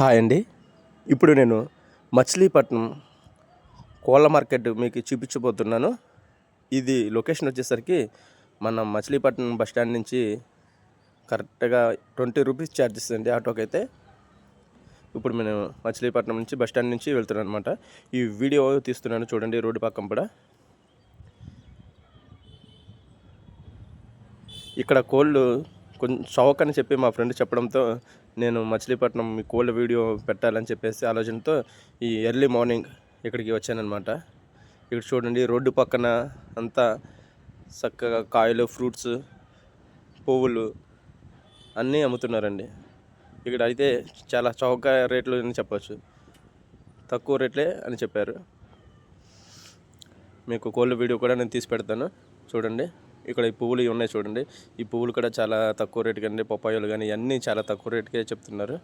Hi అండి. ఇప్పుడు నేను మచిలీపట్నం కోళ్ళ మార్కెట్ మీకు చూపించబోతున్నాను. ఇది లొకేషన్ వచ్చేసరికి మన మచిలీపట్నం బస్ స్టాండ్ నుంచి కరెక్ట్గా ట్వంటీ రూపీస్ ఛార్జెస్ అండి ఆటోకి అయితే. ఇప్పుడు నేను మచిలీపట్నం నుంచి బస్ స్టాండ్ నుంచి వెళ్తున్నాను అనమాట ఈ వీడియో తీస్తున్నాను చూడండి రోడ్డు పక్కన కూడా. ఇక్కడ కోళ్ళు కొంచెం చౌక్ అని చెప్పి మా ఫ్రెండ్ చెప్పడంతో నేను మచిలీపట్నం మీ కోళ్ళ వీడియో పెట్టాలని చెప్పేసి ఆలోచనతో ఈ ఎర్లీ మార్నింగ్ ఇక్కడికి వచ్చానమాట ఇక్కడ చూడండి రోడ్డు పక్కన అంతా చక్కగా కాయలు ఫ్రూట్స్ పువ్వులు అన్నీ అమ్ముతున్నారండి. ఇక్కడ అయితే చాలా చౌక రేట్లు అని చెప్పచ్చు. తక్కువ రేట్లే అని చెప్పారు. మీకు కోళ్ళ వీడియో కూడా నేను తీసి పెడతాను. చూడండి. ఇక్కడ ఈ పువ్వులు ఇవి ఉన్నాయి చూడండి. ఈ పువ్వులు కూడా చాలా తక్కువ రేటుకి అండి. పప్పాయలు కానీ ఇవన్నీ చాలా తక్కువ రేటుకే చెప్తున్నారు.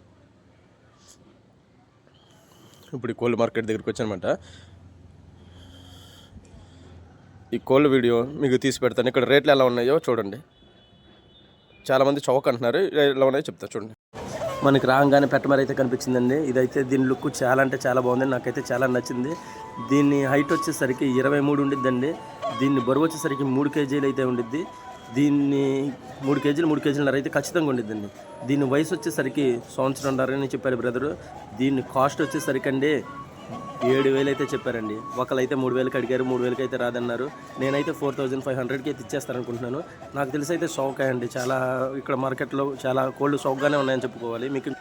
ఇప్పుడు ఈ కోళ్ళ మార్కెట్ దగ్గరికి వచ్చానమాట. ఈ కోళ్ళ వీడియో మీకు తీసి పెడతాను. ఇక్కడ రేట్లు ఎలా ఉన్నాయో చూడండి. చాలామంది చౌక అంటున్నారు. ఎలా ఉన్నాయో చెప్తా చూడండి. మనకి రాగానే పెట్టమరి అయితే కనిపించిందండి. ఇదైతే దీని లుక్ చాలా అంటే చాలా బాగుంది. నాకైతే చాలా నచ్చింది. దీన్ని హైట్ వచ్చేసరికి ఇరవై మూడు ఉండిద్దండి. దీన్ని బరువు వచ్చేసరికి మూడు కేజీలు అయితే ఉండిద్ది. దీన్ని మూడు కేజీలు మూడు కేజీలన్నర అయితే ఖచ్చితంగా ఉండిద్దండి. దీని వయసు వచ్చేసరికి సంవత్సరంన్నర అని చెప్పారు బ్రదరు. దీన్ని కాస్ట్ వచ్చేసరికి అండి ఏడు వేలు అయితే చెప్పారండి. ఒకళ్ళైతే మూడు వేలకి అడిగారు మూడు వేలకి అయితే రాదన్నారు. నేనైతే ఫోర్ థౌజండ్ ఫైవ్ హండ్రెడ్కి అయితే ఇచ్చేస్తారనుకుంటున్నాను. నాకు తెలిసి అయితే షౌక్ అయ్యండి చాలా ఇక్కడ మార్కెట్లో చాలా కోల్డ్ షౌక్గానే ఉన్నాయని చెప్పుకోవాలి. మీకు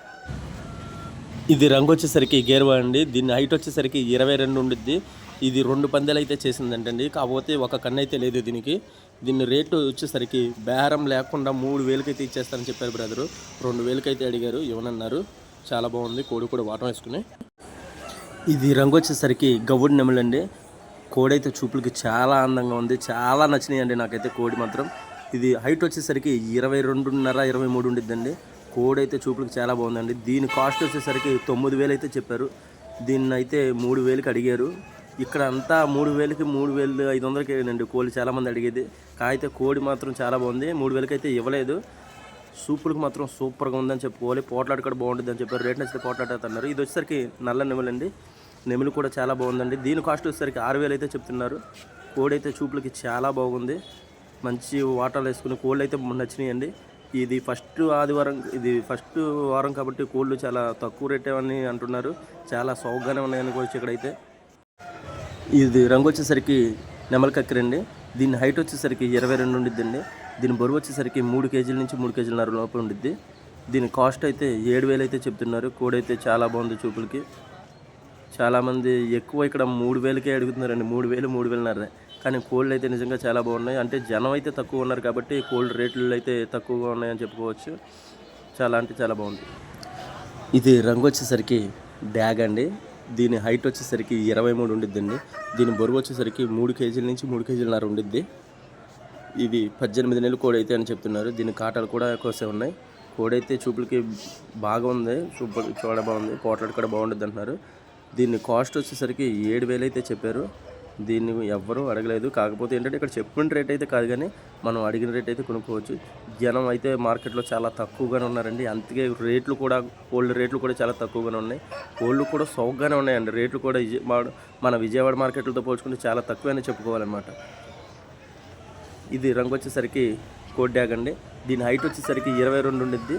ఇది రంగు వచ్చేసరికి గేర్వా అండి. దీని హైట్ వచ్చేసరికి ఇరవై రెండు ఉండిద్ది. ఇది రెండు పందెలు అయితే చేసిందంటండి. కాకపోతే ఒక కన్ను అయితే లేదు దీనికి. దీని రేటు వచ్చేసరికి బేరం లేకుండా మూడు వేలకైతే ఇచ్చేస్తారని చెప్పారు బ్రదరు. రెండు వేలకైతే అడిగారు ఇవ్వనన్నారు. చాలా బాగుంది. కోడి కూడా వాటం వేసుకుని. ఇది రంగు వచ్చేసరికి గవ్వుడి నెమలండి. కోడి అయితే చూపులకి చాలా అందంగా ఉంది. చాలా నచ్చినాయి అండి నాకైతే కోడి మాత్రం. ఇది హైట్ వచ్చేసరికి ఇరవై రెండున్నర ఇరవై మూడు ఉండిద్దండి. కోడి అయితే చూపులకి చాలా బాగుందండి. దీని కాస్ట్ వచ్చేసరికి తొమ్మిది వేలు అయితే చెప్పారు. దీన్ని అయితే మూడు వేలకి అడిగారు. ఇక్కడ అంతా మూడు వేలకి మూడు వేలు ఐదు వందలకి అండి కోడి చాలామంది అడిగేది. కాకపోతే కోడి మాత్రం చాలా బాగుంది. మూడు వేలకి అయితే ఇవ్వలేదు. సూపులకు మాత్రం సూపర్గా ఉందని చెప్పుకోవాలి. పోట్లాడు కూడా బాగుంటుంది అని చెప్పారు. రేట్ నచ్చితే పోట్లాడుతున్నారు ఇది వచ్చేసరికి నల్ల నెమలండి. నెమలి కూడా చాలా బాగుందండి. దీని కాస్ట్ వచ్చేసరికి ఆరు వేలు అయితే చెప్తున్నారు. కోడి అయితే చూపులకి చాలా బాగుంది. మంచి వాటర్లు వేసుకుని కోళ్ళు అయితే నచ్చినాయండి. ఇది ఫస్ట్ ఆదివారం ఇది ఫస్ట్ వారం కాబట్టి కోళ్ళు చాలా తక్కువ రేట్ అని అంటున్నారు. చాలా సౌగ్గానే ఉన్నాయని కూడా ఇక్కడైతే. ఇది రంగు వచ్చేసరికి నెమలి కక్కిరండి దీని హైట్ వచ్చేసరికి ఇరవై రెండు ఉండిద్దండి. దీని బరువు వచ్చేసరికి మూడు కేజీల నుంచి మూడు కేజీలన్నర లోపల ఉండిద్ది. దీని కాస్ట్ అయితే ఏడు వేలు అయితే చెప్తున్నారు. కోడైతే అయితే చాలా బాగుంది చూపులకి. చాలామంది ఎక్కువ ఇక్కడ మూడు వేలకే అడుగుతున్నారండి. మూడు వేలు మూడు వేలన్నర. కానీ కోళ్ళు అయితే నిజంగా చాలా బాగున్నాయి. అంటే జనం అయితే తక్కువ ఉన్నారు కాబట్టి కోల్డ్ రేట్లు అయితే తక్కువగా ఉన్నాయని చెప్పుకోవచ్చు. చాలా అంటే చాలా బాగుంది. ఇది రంగు వచ్చేసరికి డ్యాగ్ అండి. దీని హైట్ వచ్చేసరికి ఇరవై మూడు ఉండిద్దండి. దీని బరువు వచ్చేసరికి మూడు కేజీల నుంచి మూడు కేజీలన్నర ఉండిద్ది. ఇది పద్దెనిమిది నెలలు కోడి అయితే అని చెప్తున్నారు. దీని కాటలు కూడా కోసే ఉన్నాయి. కోడి అయితే చూపులకి బాగా ఉంది సూపర్ చూడ బాగుంది. పోట్లాడు కూడా బాగుంటుంది అంటున్నారు. దీని కాస్ట్ వచ్చేసరికి ఏడు వేలు అయితే చెప్పారు. దీన్ని ఎవ్వరూ అడగలేదు. కాకపోతే ఏంటంటే ఇక్కడ చెప్పిన రేట్ అయితే కాదు కానీ మనం అడిగిన రేట్ అయితే కొనుక్కోవచ్చు. జనం అయితే మార్కెట్లో చాలా తక్కువగానే ఉన్నారండి. అందుకే రేట్లు కూడా కోల్డ్ రేట్లు కూడా చాలా తక్కువగానే ఉన్నాయి. కోళ్ళు కూడా సౌకగానే ఉన్నాయండి. రేట్లు కూడా విజయ- మన విజయవాడ మార్కెట్లతో పోల్చుకుంటే చాలా తక్కువైనా చెప్పుకోవాలన్నమాట. ఇది రంగు వచ్చేసరికి కోడ్ డ్యాగ్ అండి. దీని హైట్ వచ్చేసరికి ఇరవై రెండు ఉండిద్ది.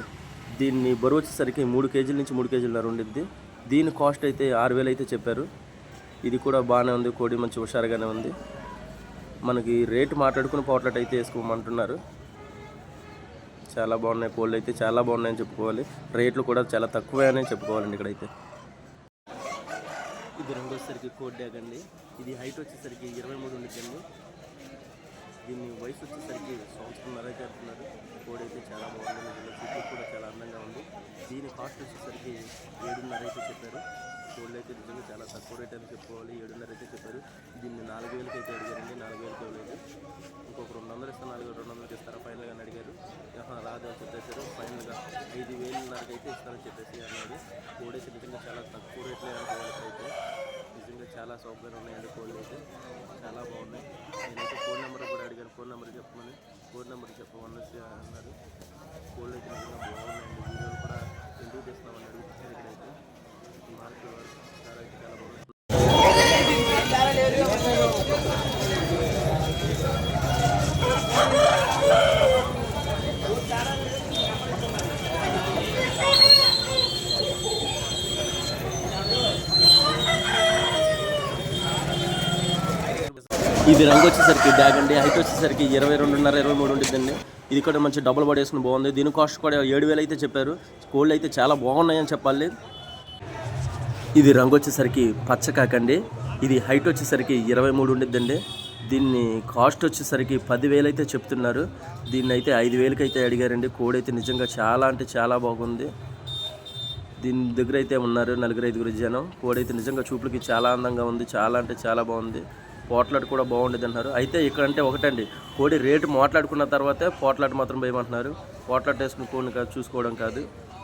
దీన్ని బరువు వచ్చేసరికి మూడు కేజీల నుంచి మూడు కేజీలన్నర ఉండిద్ది. దీని కాస్ట్ అయితే ఆరు వేలు అయితే చెప్పారు. ఇది కూడా బాగానే ఉంది కోడి మంచి హుషారుగానే ఉంది. మనకి రేటు మాట్లాడుకుని పోట్లట్ అయితే వేసుకోమంటున్నారు. చాలా బాగున్నాయి కోళ్ళు అయితే చాలా బాగున్నాయని చెప్పుకోవాలి. రేట్లు కూడా చాలా తక్కువే అని చెప్పుకోవాలండి ఇక్కడైతే. ఇది రెండోసరికి వచ్చేసరికి కోడ్ డ్యాగ్ అండి. ఇది హైట్ వచ్చేసరికి ఇరవై మూడు ఉండిద్దండి దీన్ని వయసు వచ్చేసరికి సంవత్సరంన్నర అయితే చేస్తున్నారు. కోడి అయితే చాలా బాగుంది. నిజంగా చూపు కూడా చాలా అందంగా ఉంది. దీని కాస్ట్ వచ్చేసరికి ఏడున్నర అయితే చెప్పారు. కోళ్ళు అయితే నిజంగా చాలా తక్కువ రేట్ అని చెప్పుకోవాలి. ఏడున్నర అయితే చెప్పారు. దీన్ని నాలుగు వేలకి అయితే అడిగారండి. నాలుగు వేలకి ఇవ్వలేదు. ఇంకొక రెండు వందలు ఇస్తారు నాలుగు రెండు వందలకి ఇస్తారా? ఫైనల్గా అని అడిగారు. రాదు అని చెప్పేశారు. ఫైనల్గా ఐదు వేలున్నరకి అయితే ఇస్తారని చెప్పేసి అన్నాడు కోడి అయితే నిజంగా చాలా తక్కువ రేట్లే అనుకోవాలి అయితే నిజంగా చాలా సౌకర్యం ఉన్నాయండి కోళ్ళు అయితే. చాలా బాగున్నాయి. నేనైతే ఫోన్ నెంబర్ కూడా అడిగాను. ఫోన్ నెంబర్ చెప్పమని. ఫోన్ నెంబర్ చెప్పమని అన్నారు. కోళ్ళు అయితే నిజంగా బాగున్నాయండి. వీడియోలు కూడా ఎందుకు తెస్తామని అడుగుతున్నారు ఇది రంగు వచ్చేసరికి బ్యాగ్ అండి. హైట్ వచ్చేసరికి ఇరవై రెండున్నర ఇరవై మూడు ఉంటుందండి. ఇది కూడా మంచి డబుల్ బాడీ వేసుకుని బాగుంది. దీని కాస్ట్ కూడా ఏడు వేలు అయితే చెప్పారు. స్కూళ్ళు అయితే చాలా బాగున్నాయని చెప్పాలి. ఇది రంగు వచ్చేసరికి పచ్చ కాకండి. ఇది హైట్ వచ్చేసరికి ఇరవై మూడు ఉండిద్దండి. దీన్ని కాస్ట్ వచ్చేసరికి పదివేలు అయితే చెప్తున్నారు. దీన్ని అయితే ఐదు వేలకి అయితే అడిగారండి. కోడి అయితే నిజంగా చాలా అంటే చాలా బాగుంది. దీని దగ్గర అయితే ఉన్నారు నలుగురు ఐదుగురు జనం. కోడి అయితే నిజంగా చూపులకి చాలా అందంగా ఉంది. చాలా అంటే చాలా బాగుంది. పోట్లాట కూడా బాగుండేది అంటున్నారు అయితే ఇక్కడ అంటే ఒకటండి కోడి రేటు మాట్లాడుకున్న తర్వాతే పోట్లాట మాత్రం భయమంటున్నారు పోట్లాట వేసుకుని కోడిని కాదు చూసుకోవడం కాదు.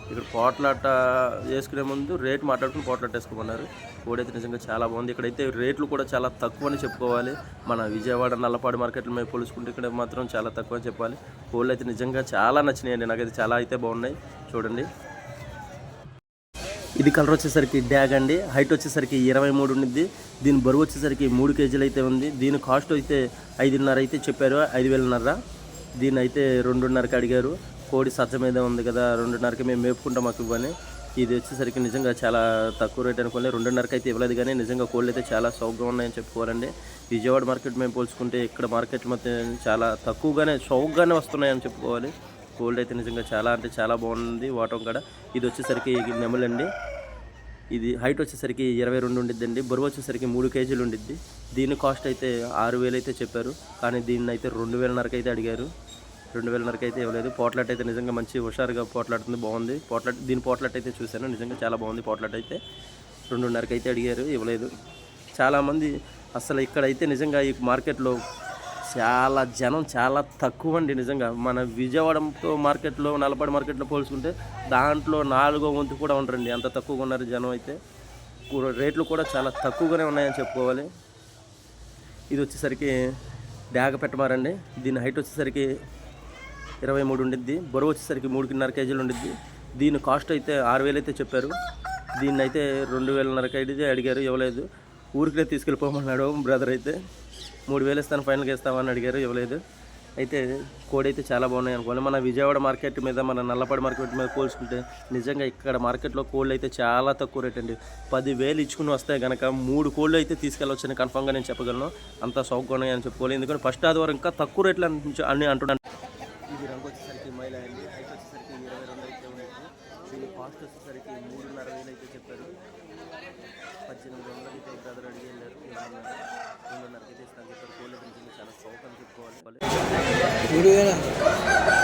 ఇక్కడ పోట్లాట వేసుకునే ముందు రేటు మాట్లాడుకుని పోట్లాట వేసుకోమన్నారు. కోడి అయితే నిజంగా చాలా బాగుంది. ఇక్కడైతే రేట్లు కూడా చాలా తక్కువ అని చెప్పుకోవాలి. మన విజయవాడ నల్లపాడు మార్కెట్లో మేము పోల్చుకుంటే ఇక్కడ మాత్రం చాలా తక్కువ అని చెప్పాలి. కోళ్ళు అయితే నిజంగా చాలా నచ్చినాయండి. నాకైతే చాలా అయితే బాగున్నాయి. చూడండి. ఇది కలర్ వచ్చేసరికి డ్యాగ్ అండి. హైట్ వచ్చేసరికి ఇరవై మూడు ఉండిద్ది. దీని బరువు వచ్చేసరికి మూడు కేజీలు అయితే ఉంది. దీని కాస్ట్ అయితే ఐదున్నర అయితే చెప్పారు. ఐదు వేలన్నర దీని అయితే రెండున్నరకి అడిగారు. కోడి సజ్జ మీద ఉంది కదా రెండున్నరకి మేము మేపుకుంటాం మాకు ఇవ్వని. ఇది వచ్చేసరికి నిజంగా చాలా తక్కువ రేట్ అనుకోండి. రెండున్నరకి అయితే ఇవ్వలేదు కానీ నిజంగా కోళ్ళు అయితే చాలా సౌకర్యం ఉన్నాయని చెప్పుకోవాలండి. విజయవాడ మార్కెట్ మేము పోల్చుకుంటే ఇక్కడ మార్కెట్ మొత్తం చాలా తక్కువగానే చౌకగానే వస్తున్నాయని చెప్పుకోవాలి. కోల్డ్ అయితే నిజంగా చాలా అంటే చాలా బాగుంది. వాటం కాడ. ఇది వచ్చేసరికి నెమలండి ఇది హైట్ వచ్చేసరికి ఇరవై రెండు ఉండిద్దండి. బరువు వచ్చేసరికి మూడు కేజీలు ఉండిద్ది. దీని కాస్ట్ అయితే ఆరు వేలు అయితే చెప్పారు. కానీ దీన్ని అయితే రెండు వేలన్నరకు అయితే అడిగారు. రెండు వేలన్నరకు అయితే ఇవ్వలేదు. పోట్లాట్ అయితే నిజంగా మంచి హుషారుగా పోట్లాడుతుంది బాగుంది. పోట్లాట్ దీని పోట్లాట్ అయితే చూశాను. నిజంగా చాలా బాగుంది పోట్లాట్ అయితే. రెండున్నరకు అయితే అడిగారు. ఇవ్వలేదు. చాలామంది అసలు ఇక్కడైతే నిజంగా ఈ మార్కెట్లో చాలా జనం చాలా తక్కువ అండి నిజంగా. మన విజయవాడతో మార్కెట్లో నలపాడు మార్కెట్లో పోల్చుకుంటే దాంట్లో నాలుగో వంతు కూడా ఉండరండి. అంత తక్కువగా ఉన్నారు జనం అయితే. రేట్లు కూడా చాలా తక్కువగానే ఉన్నాయని చెప్పుకోవాలి. ఇది వచ్చేసరికి డ్యాగ పెట్టమారండి. దీని హైట్ వచ్చేసరికి ఇరవై మూడు ఉండిద్ది. బరువు వచ్చేసరికి మూడున్నర కేజీలు ఉండిద్ది. దీని కాస్ట్ అయితే ఆరు వేలు అయితే చెప్పారు. దీన్ని అయితే రెండు వేలన్నర కేజీ అడిగారు. ఇవ్వలేదు. ఊరికే తీసుకెళ్ళిపోమన్నాడు బ్రదర్ అయితే. మూడు వేలు ఇస్తాను ఫైనల్గా ఇస్తామని అడిగారు ఇవ్వలేదు. అయితే కోడి అయితే చాలా బాగున్నాయి అనుకోవాలి. మన విజయవాడ మార్కెట్ మీద మన నల్లపాడు మార్కెట్ మీద పోల్చుకుంటే నిజంగా ఇక్కడ మార్కెట్లో కోళ్ళు అయితే చాలా తక్కువ రేట్ అండి. పదివేలు ఇచ్చుకుని వస్తే కనుక మూడు కోళ్ళు అయితే తీసుకెళ్ళొచ్చని కన్ఫామ్గా నేను చెప్పగలను. అంత సౌకర్యం అని చెప్పుకోవాలి. ఎందుకంటే ఫస్ట్ ఆదివారం ఇంకా తక్కువ రేట్లు అని అని అంటున్నాను. ఇది రంగు వచ్చేసరికి మైల అండి. హైట్ వచ్చేసరికి ఇరవై రెండు అయితే ఉంది. దీని కాస్ట్ వచ్చేసరికి మూడున్నర వేలు అయితే చెప్పారు. పద్దెనిమిది వందలకి అయితే బ్రదర్ అడిగి వెళ్ళారు ఏమన్నారు రెండున్నరకి అయితే ఇస్తాను చెప్పారు కోళ్ళ గురించి చాలా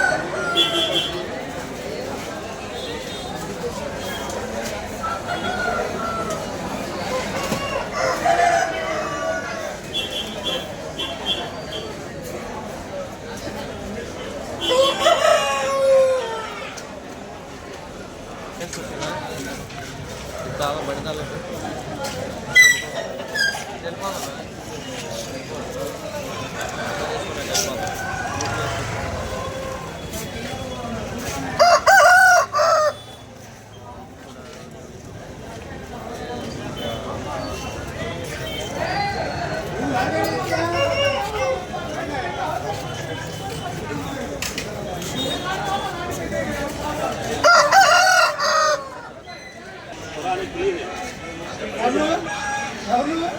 సౌకర్యం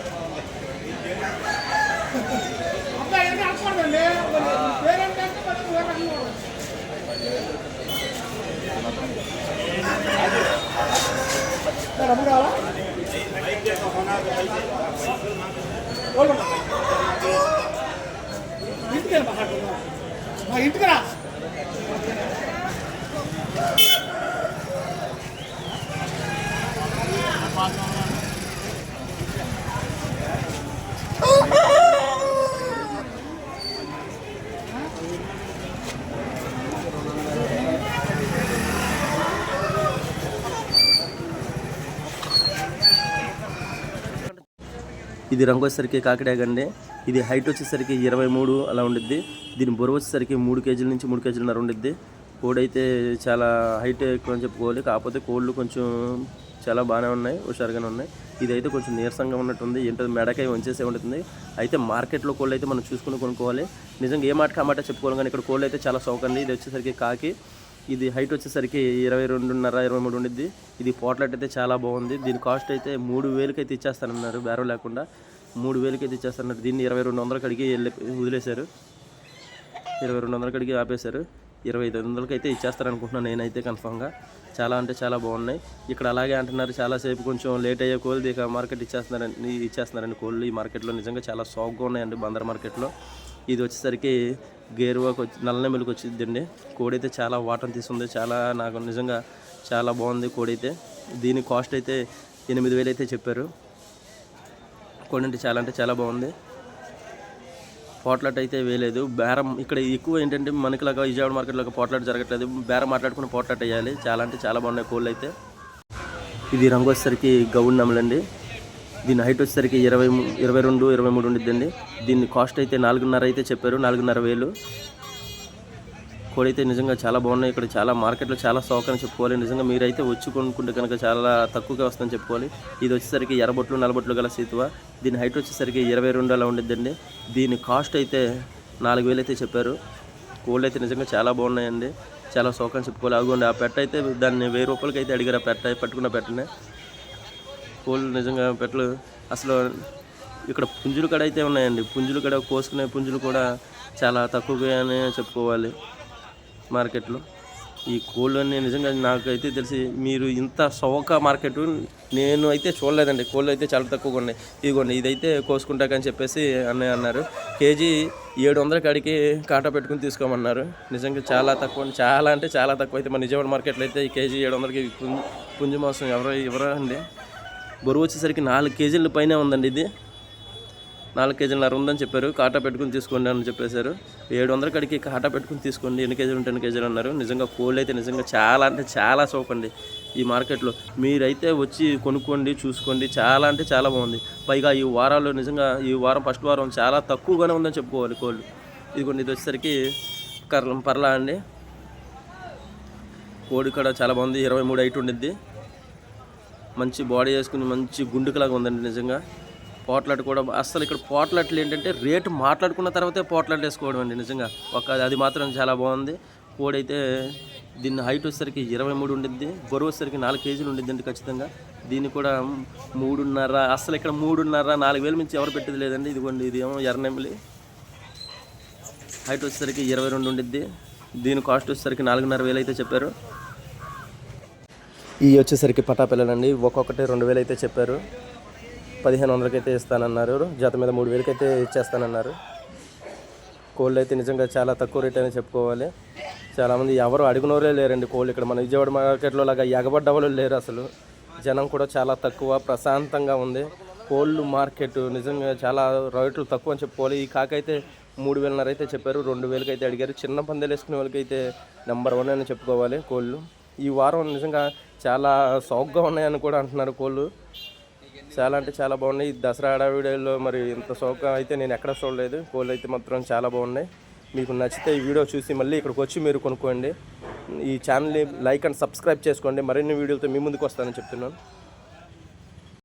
చెప్పుకోవాలి మూడు వేల ఇంటికి రా ఇది రంగు వచ్చేసరికి కాకిడాగ్ అండి ఇది హైట్ వచ్చేసరికి ఇరవై మూడు అలా ఉండిద్ది. దీని బొరువు వచ్చేసరికి మూడు కేజీల నుంచి మూడు కేజీలన్నర ఉండిద్ది. కోడి అయితే చాలా హైట్ ఎక్కువ అని చెప్పుకోవాలి. కాకపోతే కోళ్ళు కొంచెం చాలా బాగానే ఉన్నాయి హుషారుగానే ఉన్నాయి. ఇదైతే కొంచెం నీరసంగా ఉన్నట్టుంది. ఏంటో మెడకాయ వంచేసే ఉంటుంది అయితే మార్కెట్లో కోళ్ళు అయితే మనం చూసుకుని కొనుక్కోవాలి. నిజంగా ఏ మాట కామాట చెప్పుకోవాలి కానీ ఇక్కడ కోళ్ళు అయితే చాలా సౌకండి ఇది వచ్చేసరికి కాకి. ఇది హైట్ వచ్చేసరికి ఇరవై రెండున్నర ఇరవై మూడు ఉండిద్ది. ఇది పోట్లెట్ అయితే చాలా బాగుంది. దీని కాస్ట్ అయితే మూడు వేలకి అయితే ఇచ్చేస్తానన్నారు బేరం లేకుండా. మూడు వేలకి అయితే ఇచ్చేస్తున్నారు దీన్ని ఇరవై రెండు వందలకి అడిగి వెళ్ళి వదిలేశారు. ఇరవై రెండు వందలకి అడిగి ఆపేశారు. ఇరవై ఐదు వందలకి అయితే ఇచ్చేస్తారు అనుకుంటున్నాను నేనైతే కన్ఫామ్గా. చాలా అంటే చాలా బాగున్నాయి. ఇక్కడ అలాగే అంటున్నారు చాలాసేపు కొంచెం లేట్ అయ్యే కోళ్ళు ఇక మార్కెట్ ఇచ్చేస్తున్నారని ఇచ్చేస్తున్నారండి కోళ్ళు ఈ మార్కెట్లో నిజంగా చాలా సాఫ్ట్గా ఉన్నాయండి బందర్ మార్కెట్లో. ఇది వచ్చేసరికి గేరువాకి వచ్చి నల్లనెమ్మలికి వచ్చిందండి. కోడి అయితే చాలా వాటం తీసుంది చాలా నాకు నిజంగా చాలా బాగుంది కోడి అయితే దీని కాస్ట్ అయితే ఎనిమిది వేలు అయితే చెప్పారు. కోడి చాలా అంటే చాలా బాగుంది. పోట్లాట్ అయితే వేయలేదు. బేరం ఇక్కడ ఎక్కువ ఏంటంటే మనకిలాగా విజయవాడ మార్కెట్లో పోట్లాట్ జరగట్లేదు. బేరం మాట్లాడుకుని పోట్లాట్ వేయాలి. చాలా అంటే చాలా బాగున్నాయి కోళ్ళు అయితే. ఇది రంగు వచ్చేసరికి గౌడ్ నమ్మలండి దీని హైట్ వచ్చేసరికి ఇరవై ఇరవై రెండు ఇరవై మూడు ఉండిద్దండి. దీని కాస్ట్ అయితే నాలుగున్నర అయితే చెప్పారు. నాలుగున్నర వేలు. కోడి అయితే నిజంగా చాలా బాగున్నాయి. ఇక్కడ చాలా మార్కెట్లో చాలా స్టాక్ అని చెప్పుకోవాలి. నిజంగా మీరైతే వచ్చి కొనుక్కుంటే కనుక చాలా తక్కువగా వస్తుందని చెప్పుకోవాలి. ఇది వచ్చేసరికి ఎర్రబొట్లు నలబొట్లు గల సీతువ? దీని హైట్ వచ్చేసరికి ఇరవై రెండు అలా ఉండిద్దండి దీని కాస్ట్ అయితే నాలుగు వేలు అయితే చెప్పారు. కోళ్ళు అయితే నిజంగా చాలా బాగున్నాయండి. చాలా సౌకర్యం చెప్పుకోవాలి. అగోండి ఆ పెట్ట అయితే దాన్ని వెయ్యి రూపాయలకి అయితే అడిగారు. ఆ పెట్ట పట్టుకున్న పెట్టనే. కోళ్ళు నిజంగా పెట్టలు అసలు ఇక్కడ పుంజులు కడ అయితే ఉన్నాయండి. పుంజులు కడ కోసుకునే పుంజులు కూడా చాలా తక్కువగానే చెప్పుకోవాలి. మార్కెట్లో. ఈ కోళ్ళు అన్నీ నిజంగా నాకైతే తెలిసి మీరు ఇంత సౌక మార్కెట్ నేను అయితే చూడలేదండి. కోళ్ళు అయితే చాలా తక్కువగా ఉన్నాయి. ఇదిగోండి ఇదైతే కోసుకుంటాకని చెప్పేసి అన్నయ్య అన్నారు. కేజీ ఏడు వందల కాడికి కాటా పెట్టుకుని తీసుకోమన్నారు. నిజంగా చాలా తక్కువ చాలా అంటే చాలా తక్కువ అయితే మన నిజామాబాద్ మార్కెట్లో అయితే ఈ కేజీ ఏడు వందలకి పుంజు మాంసం ఎవరో ఇవ్వరా అండి? బరువు వచ్చేసరికి నాలుగు కేజీల పైనే ఉందండి ఇది. నాలుగు కేజీలన్నర ఉందని చెప్పారు. కాటా పెట్టుకుని తీసుకోండి అని చెప్పేశారు. ఏడు వందల కడికి కాటా పెట్టుకుని తీసుకోండి. ఎన్ని కేజీలు ఉంటే ఎన్ని కేజీలు అన్నారు. నిజంగా కోళ్ళు అయితే నిజంగా చాలా అంటే చాలా సోకండి ఈ మార్కెట్లో. మీరైతే వచ్చి కొనుక్కోండి చూసుకోండి. చాలా అంటే చాలా బాగుంది. పైగా ఈ వారాల్లో నిజంగా ఈ వారం ఫస్ట్ వారం చాలా తక్కువగానే ఉందని చెప్పుకోవాలి కోళ్ళు. ఇదిగోండి ఇది వచ్చేసరికి కర్లం పర్లా అండి. కోడి కూడా చాలా బాగుంది. ఇరవై మూడు హైట్ ఉండిద్ది. మంచి బాడీ వేసుకుని మంచి గుండుకలాగా ఉందండి నిజంగా. పోట్లాట్ కూడా అసలు ఇక్కడ పోట్లాట్లు ఏంటంటే రేటు మాట్లాడుకున్న తర్వాతే పోట్లాట్ వేసుకోవడం అండి నిజంగా. ఒక అది మాత్రం చాలా బాగుంది. కోడైతే దీన్ని హైట్ వచ్చేసరికి ఇరవై మూడు ఉండిద్ది. బరువు వచ్చేసరికి నాలుగు కేజీలు ఉండిద్ది అండి ఖచ్చితంగా. దీన్ని కూడా మూడున్నర అసలు ఇక్కడ మూడున్నర నాలుగు వేల మించి ఎవరు పెట్టేది లేదండి. ఇదిగోండి ఇది ఏమో హైట్ వచ్చేసరికి ఇరవై రెండు ఉండిద్ది. దీని కాస్ట్ వచ్చేసరికి నాలుగున్నర వేలు అయితే చెప్పారు. ఈ వచ్చేసరికి పటాపిల్లలండి. ఒక్కొక్కటి రెండు వేలు అయితే చెప్పారు. పదిహేను వందలకి అయితే ఇస్తానన్నారు. జత మీద మూడు వేలకి అయితే ఇచ్చేస్తానన్నారు. కోళ్ళు అయితే నిజంగా చాలా తక్కువ రేట్ అని చెప్పుకోవాలి. చాలామంది ఎవరు అడిగినోరే లేరండి కోళ్ళు. ఇక్కడ మన విజయవాడ మార్కెట్లో లాగా ఎగబడ్డ వాళ్ళు లేరు అసలు. జనం కూడా చాలా తక్కువ ప్రశాంతంగా ఉంది. కోళ్ళు మార్కెట్ నిజంగా చాలా రేట్లు తక్కువ అని చెప్పుకోవాలి. ఈ కాకైతే మూడు వేలన్నర అయితే చెప్పారు. రెండు వేలకి అయితే అడిగారు. చిన్న పందెలు వేసుకునే వాళ్ళకి అయితే నెంబర్ వన్ అని చెప్పుకోవాలి కోళ్ళు. ఈ వారం నిజంగా చాలా సౌగ్గా ఉన్నాయని కూడా అంటున్నారు కోళ్ళు. చాలా అంటే చాలా బాగున్నాయి. దసరా హడావిడిలో మరి ఇంత సౌకర్యం అయితే నేను ఎక్కడ చూడలేదు. కోళ్ళు అయితే మాత్రం చాలా బాగున్నాయి. మీకు నచ్చితే ఈ వీడియో చూసి మళ్ళీ ఇక్కడికి వచ్చి మీరు కొనుక్కోండి. ఈ ఛానల్ని లైక్ అండ్ సబ్స్క్రైబ్ చేసుకోండి. మరిన్ని వీడియోలతో మీ ముందుకు వస్తానని చెప్తున్నాను.